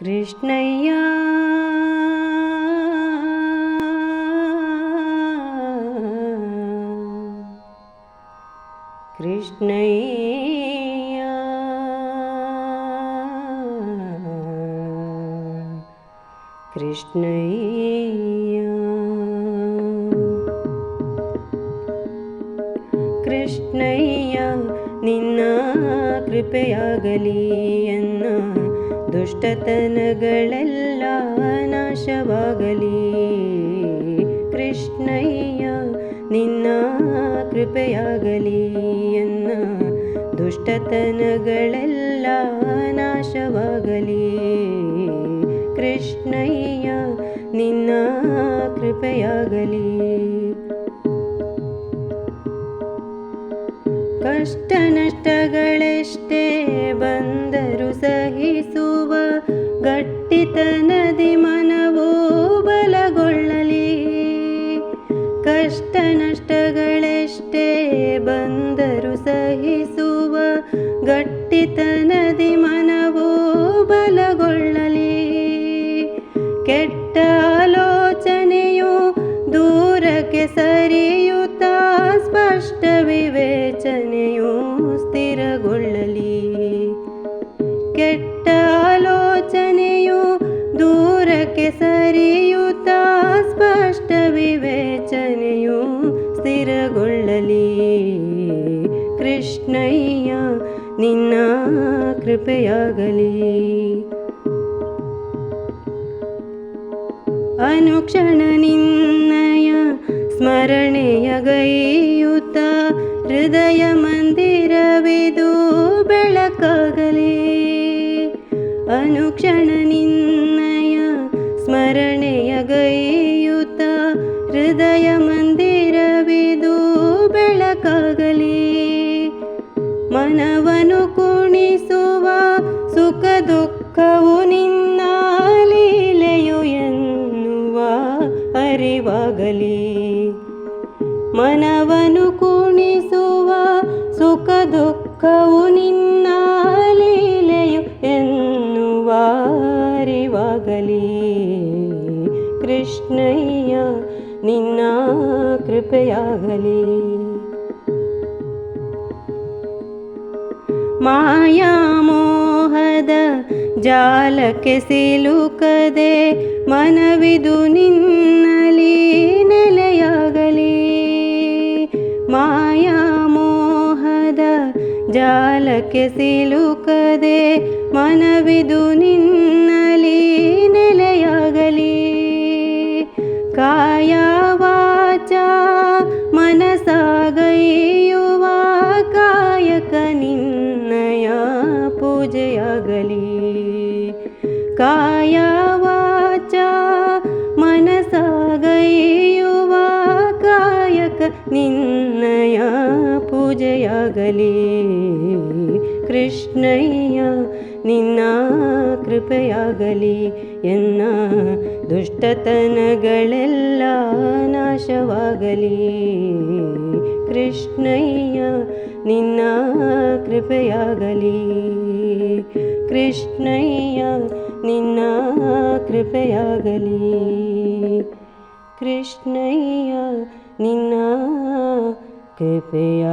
कृष्णय्या। कृष्णय्या। कृष्णय्या। कृष्णय्या निन्ना कृपयागली गलीयन् ದುಷ್ಟತನಗಳೆಲ್ಲ ನಾಶವಾಗಲಿ. ಕೃಷ್ಣಯ್ಯ ನಿನ್ನ ಕೃಪೆಯಾಗಲಿ ಎನ್ನ ದುಷ್ಟತನಗಳೆಲ್ಲ ನಾಶವಾಗಲಿ. ಕೃಷ್ಣಯ್ಯ ನಿನ್ನ ಕೃಪೆಯಾಗಲಿ. ಕಷ್ಟ ನಷ್ಟಗಳೆಷ್ಟೇ ಸಹಿಸುವ ಗಟ್ಟಿತನದಿ ಮನವೂ ಬಲಗೊಳ್ಳಲಿ. ಕಷ್ಟ ನಷ್ಟಗಳೆಷ್ಟೇ ಬಂದರು ಸಹಿಸುವ ಗಟ್ಟಿತನದಿ ಮನವೂ ಬಲಗೊಳ್ಳಲಿ. ಕೆಟ್ಟ ಆಲೋಚನೆಯು ದೂರಕ್ಕೆ ಸರಿಯುತ್ತ ಸ್ಪಷ್ಟ ವಿವೇಚನೆಯು ಸ್ಥಿರಗೊಳ್ಳಲಿ. ಕೆಟ್ಟ ಸರಿಯುತ್ತಾ ಸ್ಪಷ್ಟ ವಿವೇಚನೆಯು ಸ್ಥಿರಗೊಳ್ಳಲಿ. ಕೃಷ್ಣಯ್ಯ, ನಿನ್ನ ಕೃಪೆಯಾಗಲಿ. ಅನುಕ್ಷಣ ನಿನ್ನಯ ಸ್ಮರಣೆಯ ಗೈಯುತ ಹೃದಯ ಮಂದಿರವಿದು ಬೆಳಕಾಗಲಿ. ಅನುಕ್ಷಣ ಹೃದಯ ಮಂದಿರವಿದು ಬೆಳಕಾಗಲಿ. ಮನವನು ಕುಣಿಸುವ ಸುಖ ದುಃಖವು ನಿನ್ನ ಲೀಲೆಯು ಎನ್ನುವ ಅರಿವಾಗಲಿ. ಮನವನು ಕುಣಿಸುವ ಸುಖ ದುಃಖವು ನಿನ್ನ ಲೀಲೆಯು ಎನ್ನುವ ಅರಿವಾಗಲಿ. ಕೃಷ್ಣಯ್ಯ ನಿನ್ನ ಕೃಪೆಯಾಗಲಿ. ಮಾಯಾ ಮೋಹದ ಜಾಲಕ್ಕೆ ಸಿಲುಕದೆ ಮನವಿದು ನಿನ್ನಲಿ ನೆಲೆಯಾಗಲಿ. ಮಾಯಾ ಮೋಹದ ಜಾಲಕ್ಕೆ ಸಿಲುಕದೆ ಮನವಿದು ನಿನ್ನಲಿ ನೆಲೆಯಾಗಲಿ. ಕಾಯ ಪೂಜೆಯಾಗಲಿ. ಕಾಯ ವಾಚ ಮನಸಾಗೈಯುವ ಕಾಯಕ ನಿನ್ನಯ ಪೂಜೆಯಾಗಲಿ. ಕೃಷ್ಣಯ್ಯ, ನಿನ್ನ ಕೃಪೆಯಾಗಲಿ. ಎನ್ನ ದುಷ್ಟತನಗಳೆಲ್ಲ ನಾಶವಾಗಲಿ. ಕೃಷ್ಣಯ್ಯ, ನಿನ್ನ ಕೃಪೆಯಾಗಲಿ. ಕೃಷ್ಣಯ್ಯ ನಿನ್ನ ಕೃಪೆಯಾಗಲಿ. ಕೃಷ್ಣಯ್ಯ ನಿನ್ನ ಕೃಪೆಯಾಗಲಿ.